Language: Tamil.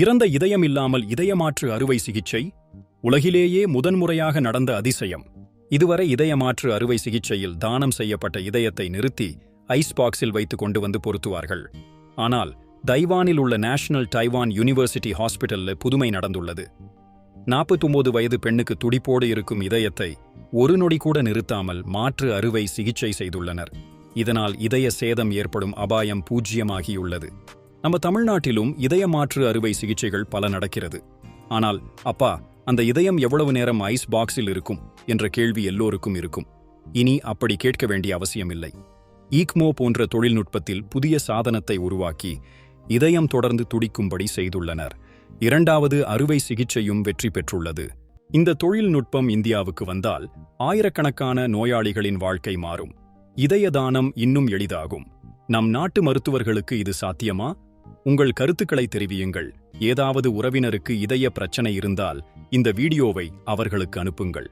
இறந்த இதயம் இல்லாமல் இதயமாற்று அறுவை சிகிச்சை உலகிலேயே முதன்முறையாக நடந்த அதிசயம். இதுவரை இதயமாற்று அறுவை சிகிச்சையில் தானம் செய்யப்பட்ட இதயத்தை நிறுத்தி ஐஸ் பாக்ஸில் வைத்து கொண்டு வந்து பொருத்துவார்கள். ஆனால் தைவானில் உள்ள நேஷனல் டைவான் யூனிவர்சிட்டி ஹாஸ்பிட்டலில் புதுமை நடந்துள்ளது. 49 வயது பெண்ணுக்கு துடிப்போடு இருக்கும் இதயத்தை ஒரு நொடி கூட நிறுத்தாமல் மாற்று அறுவை சிகிச்சை செய்துள்ளனர். இதனால் இதய சேதம் ஏற்படும் அபாயம் பூஜ்யமாகியுள்ளது நம்ம தமிழ்நாட்டிலும் இதய மாற்று அறுவை சிகிச்சைகள் பல நடக்கிறது. ஆனால் அப்பா அந்த இதயம் எவ்வளவு நேரம் ஐஸ் பாக்ஸில் இருக்கும்? என்ற கேள்வி எல்லோருக்கும் இருக்கும். இனி அப்படி கேட்க வேண்டிய அவசியமில்லை. ஈக்மோ போன்ற தொழில்நுட்பத்தில் புதிய சாதனத்தை உருவாக்கி இதயம் தொடர்ந்து துடிக்கும்படி செய்துள்ளனர். இரண்டாவது அறுவை சிகிச்சையும் வெற்றி பெற்றுள்ளது. இந்த தொழில்நுட்பம் இந்தியாவுக்கு வந்தால் ஆயிரக்கணக்கான நோயாளிகளின் வாழ்க்கை மாறும். இதய தானம் இன்னும் எளிதாகும். நம் நாட்டு மருத்துவர்களுக்கு இது சாத்தியமா? உங்கள் கருத்துக்களை தெரிவியுங்கள். ஏதாவது உறவினருக்கு இதய பிரச்சனை இருந்தால் இந்த வீடியோவை அவர்களுக்கு அனுப்புங்கள்.